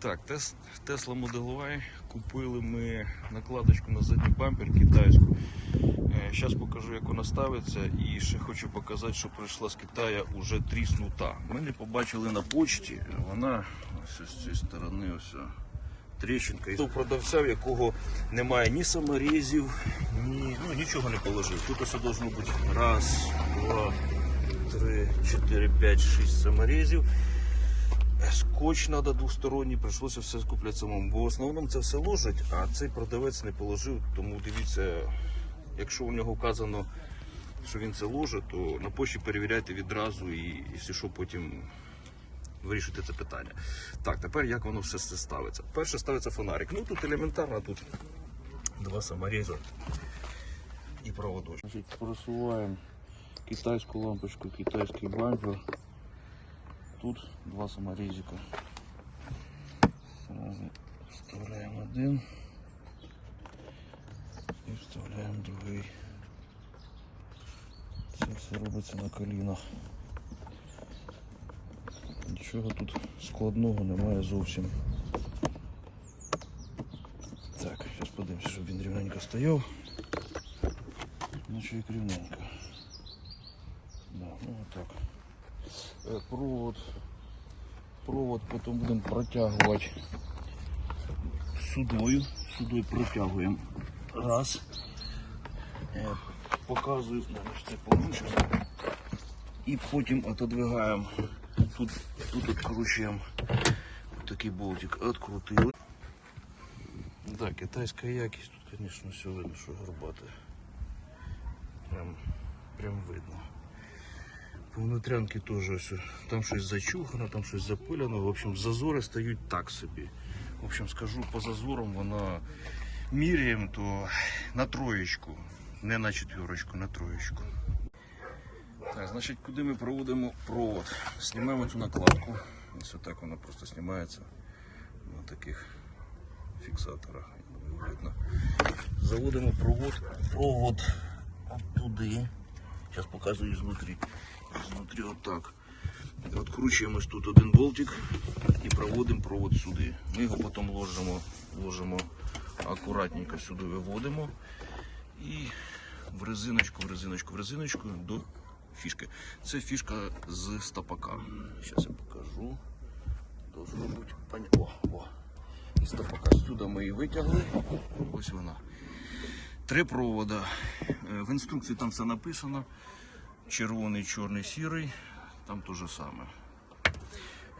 Так, Тес- Tesla Model Y. Купили ми накладочку на задній бампер китайську. Зараз покажу, як вона ставиться. І ще хочу показати, що прийшла з Китаю уже тріснута. Ми не побачили на почті. Вона ось з цієї сторони ось. Тріщинка. І у продавця, в якого немає ні саморізів, ні, ну, нічого не положив. Тут ось должно бути раз, два, три, чотири, п'ять, шість саморізів. Скотч треба двосторонній, прийшлося все скупляти самому. Бо в основному це все ложить, а цей продавець не положив. Тому дивіться, якщо у нього вказано, що він це ложить, то на пошті перевіряйте відразу і, якщо що, потім вирішуйте це питання. Так, тепер як воно все ставиться? Перше ставиться фонарик. Ну тут елементарно, тут два саморіза і проводочок. Просуваємо китайську лампочку, китайський бампер. Тут два саморізика. Сразу вставляємо один і вставляємо другий. Це все робиться на колінах. Нічого тут складного немає зовсім. Так, зараз подивимося, щоб він рівненько стояв. Наче як рівненько. Да, ну отак. Е, Провод. Провод потім будемо протягувати судою. Судою протягуємо. Раз. Е, Показую, навіть це щас. І потім отодвигаємо. Тут, тут відкручуємо такий болтик. Открутили. Да, китайська якість, тут, звісно, все видно, що горбате. Прям, прям видно. По внутрянки теж ось, там щось зачухано, там щось запилено. В общем, зазори стають так собі. В общем, скажу, по зазорам вона міряємо, то на троєчку. Не на четверочку, на троєчку. Так, значить, куди ми проводимо провод? Знімаємо цю накладку. Ось отак вона просто знімається на таких фіксаторах. Видно. Заводимо провод, провод туди. Зараз показую знутрі. Знутрі отак. Откручуємо тут один болтик і проводимо провод сюди. Ми його потім ложимо, ложимо акуратненько сюди виводимо і в резиночку, в резиночку, в резиночку до фішки. Це фішка з стопака. Зараз я покажу. Должно бути О, о. Із стопака сюди ми її витягли. Ось вона. Три провода. Е, В інструкції там все написано. Червоний, чорний, сірий. Там те же саме.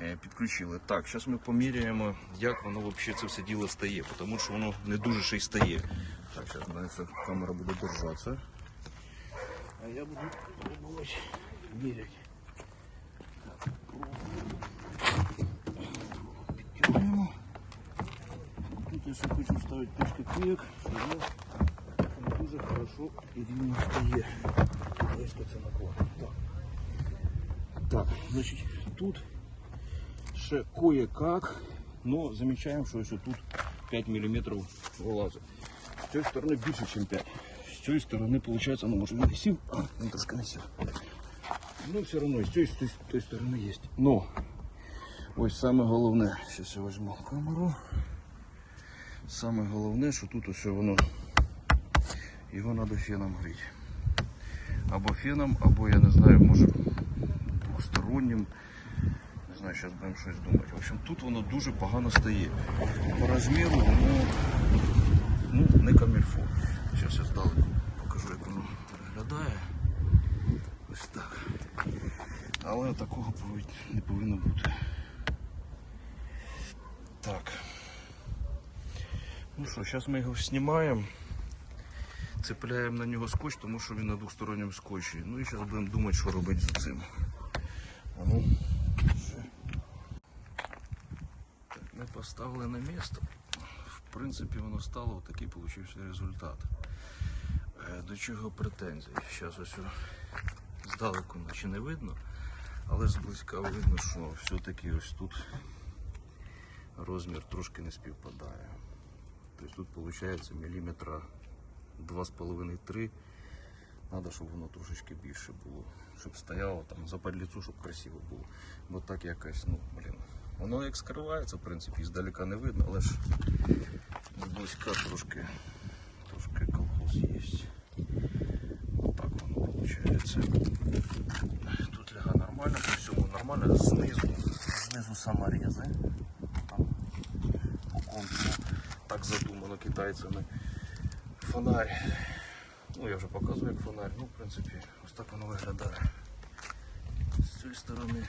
Е, Підключили. Так, зараз ми поміряємо, як воно взагалі це все діло стає, тому що воно не дуже ще й стає. Так, зараз камера буде держатися. А я буду пробувати міряти. Підтягуємо. Тут я ще хочу вставити 5 копійок, що воно дуже хорошо і рівно стає. Ось це накладно. Так. Так, значить, тут ще кое-как, но замічаємо, що ось тут 5 мм вилазить. З цієї сторони більше, ніж 5. З цієї сторони, виходить, ну може не сів, а він трошки не сів. Ну, все одно, з цієї з тої- з тої сторони є. Но, ось саме головне, зараз я візьму камеру. Саме головне, що тут ось воно, його треба феном гріти. Або феном, або я не знаю, може двостороннім. Не знаю, зараз будемо щось думати. В общем, тут воно дуже погано стає. По розміру воно ну, не камільфо. Зараз я здалеку покажу, як воно виглядає. Ось так. Але такого не повинно бути. Так. Ну що, зараз ми його знімаємо. Цепляємо на нього скотч, тому що він на двосторонньому скотчі. Ну і зараз будемо думати, що робити з цим. А ну. Так, ми поставили на місце. В принципі, воно стало такий получився результат. Е, До чого претензії? Зараз ось здалеку наче не видно, але зблизька видно, що все-таки ось тут розмір трошки не співпадає. Тобто тут виходить міліметра 2,5-3. Треба, щоб воно трошечки більше було. Щоб стояло там за подліцу, щоб красиво було. Бо так якось, ну, блін, Воно як скривається, в принципі, здалека не видно, але ж зблизька трошки, трошки колхоз є. Так воно виходить. Тут ляга нормально, по всьому нормально. Знизу, знизу саморези. Там по так задумано китайцями. Фонарь. Ну, я вже показував як фонарь. Ну, в принципі, ось так воно виглядає. З цієї сторони